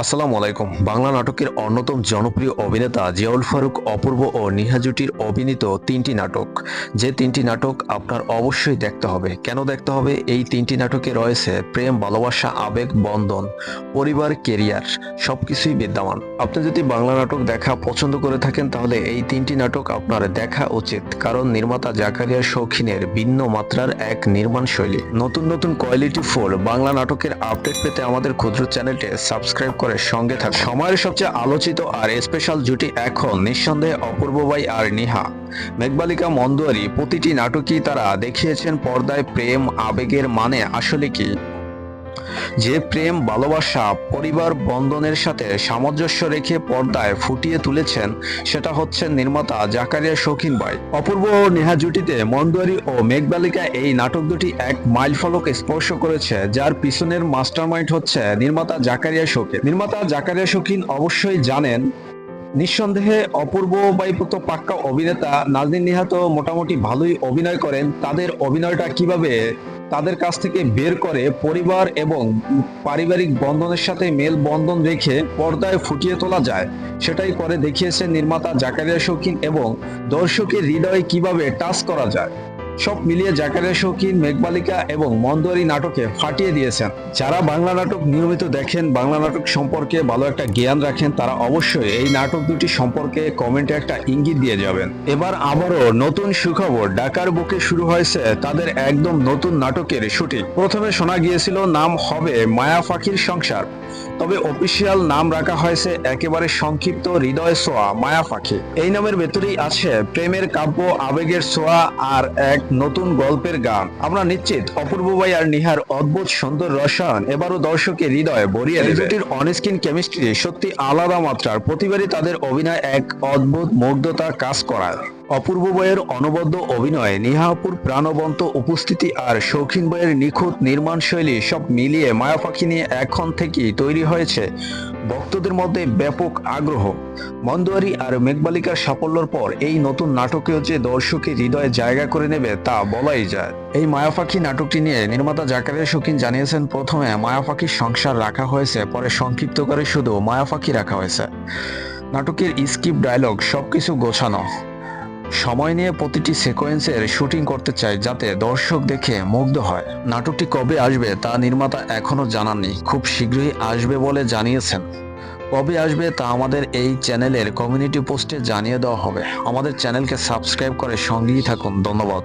আসসালামু আলাইকুম। বাংলা নাটকের অন্যতম জনপ্রিয় অভিনেতা জিয়াউল ফারুক, অপূর্ব ও নিহা জুটির অভিনীত তিনটি নাটক। যে তিনটি নাটক আপনার অবশ্যই দেখতে হবে। কেন দেখতে হবে? এই তিনটি নাটকে রয়েছে প্রেম, ভালোবাসা, আবেগ, বন্ধন, পরিবার, কেরিয়ার, সবকিছুই বিদ্যমান। আপনি যদি বাংলা নাটক দেখা পছন্দ করে থাকেন, তাহলে এই তিনটি নাটক আপনার দেখা উচিত। কারণ নির্মাতা জাকারিয়া শৌখিনের ভিন্ন মাত্রার এক নির্মাণ শৈলী। নতুন নতুন কোয়ালিটি ফুল বাংলা নাটকের আপডেট পেতে আমাদের ক্ষুদ্র চ্যানেলটি সাবস্ক্রাইব করে সঙ্গে থাকে সময়ের সবচেয়ে আলোচিত আর স্পেশাল জুটি এখন নিঃসন্দেহে অপূর্ব ভাই আর নিহা। মেঘবালিকা মন্দুয়ারি প্রতিটি নাটকই তারা দেখিয়েছেন পর্দায় প্রেম, আবেগের মানে আসলে কি? যে প্রেম, ভালোবাসা, পরিবার, বন্ধনের সাথে সামঞ্জস্য রেখে পর্দায় ফুটিয়ে তুলেছেন, সেটা হচ্ছে নির্মাতা জাকারিয়া শৌখিন ভাই। অপূর্ব ও নেহা জুটিতে মন্দুয়ারি ও মেঘবালিকা এই নাটক দুটি এক মাইল ফলক স্পর্শ করেছে, যার পিছনের মাস্টারমাইন্ড হচ্ছে নির্মাতা জাকারিয়া শৌখিন। নির্মাতা জাকারিয়া শৌখিন অবশ্যই জানেন, নিঃসন্দেহে অপূর্ব বাইপুত পাক্কা অভিনেতা নাজনীন নিহাত মোটামুটি ভালোই অভিনয় করেন। তাদের অভিনয়টা কীভাবে তাদের কাছ থেকে বের করে পরিবার এবং পারিবারিক বন্ধনের সাথে মেল বন্ধন রেখে পর্দায় ফুটিয়ে তোলা যায়। সেটাই করে দেখিয়েছেন নির্মাতা জাকারিয়া শৌখিন এবং দর্শকের হৃদয়ে কীভাবে টাচ করা যায়। সব মিলিয়ে জাকারিয়া শৌখিন, মেঘবালিকা এবং মন্দুয়ারি নাটকে ফাটিয়ে দিয়েছেন। যারা বাংলা নাটক নিয়মিত দেখেন, বাংলা নাটক সম্পর্কে ভালো একটা জ্ঞান রাখেন, তারা অবশ্যই এই নাটক দুটি সম্পর্কে কমেন্টে একটা ইঙ্গিত দিয়ে যাবেন। এবার আবারও নতুন সুখবর ঢাকার বুকে শুরু হয়েছে তাদের একদম নতুন নাটকের শুটিং। প্রথমে শোনা গিয়েছিল, নাম হবে মায়া পাখির সংসার। তবে অফিসিয়াল নাম রাখা হয়েছে একেবারে সংক্ষিপ্ত হৃদয় সোয়া মায়া পাখি। এই নামের ভেতরেই আছে প্রেমের কাব্য আবেগের সোয়া আর এক নতুন গল্পের গান। আমরা নিশ্চিত অপূর্ব ভাই আর নিহার অদ্ভুত সুন্দর রসায়ন এবারও দর্শকের হৃদয় ভরিয়ে দেবে। জুটির অনস্ক্রিন কেমিস্ট্রি সত্যি আলাদা মাত্রার। প্রতিবারই তাদের অভিনয় এক অদ্ভুত মুগ্ধতা কাজ করায়। অপূর্ব বইয়ের অনবদ্য অভিনয় নিহাপুর প্রাণবন্ত উপস্থিতি আর শৌখিন বইয়ের নিখুঁত নির্মাণ শৈলী সব মিলিয়ে মায়া পাখি নিয়ে এখন থেকেই তৈরি হয়েছে ভক্তদের মধ্যে ব্যাপক আগ্রহ। মন্দুয়ারি আর মেঘবালিকার সাফল্যের পর এই নতুন নাটকেও যে দর্শকের হৃদয়ে জায়গা করে নেবে তা বলাই যায়। এই মায়া পাখি নাটকটি নিয়ে নির্মাতা জাকারিয়া শৌখিন জানিয়েছেন, প্রথমে মায়া পাখির সংসার রাখা হয়েছে, পরে সংক্ষিপ্ত করে শুধু মায়া পাখি রাখা হয়েছে। নাটকের স্ক্রিপ্ট ডায়লগ সবকিছু গোছানো। সময় নিয়ে প্রতিটি সিকোয়েন্সের শুটিং করতে চাই যাতে দর্শক দেখে মুগ্ধ হয়। নাটকটি কবে আসবে তা নির্মাতা এখনও জানাননি। খুব শীঘ্রই আসবে বলে জানিয়েছেন। কবে আসবে তা আমাদের এই চ্যানেলের কমিউনিটি পোস্টে জানিয়ে দেওয়া হবে। আমাদের চ্যানেলকে সাবস্ক্রাইব করে সঙ্গেই থাকুন। ধন্যবাদ।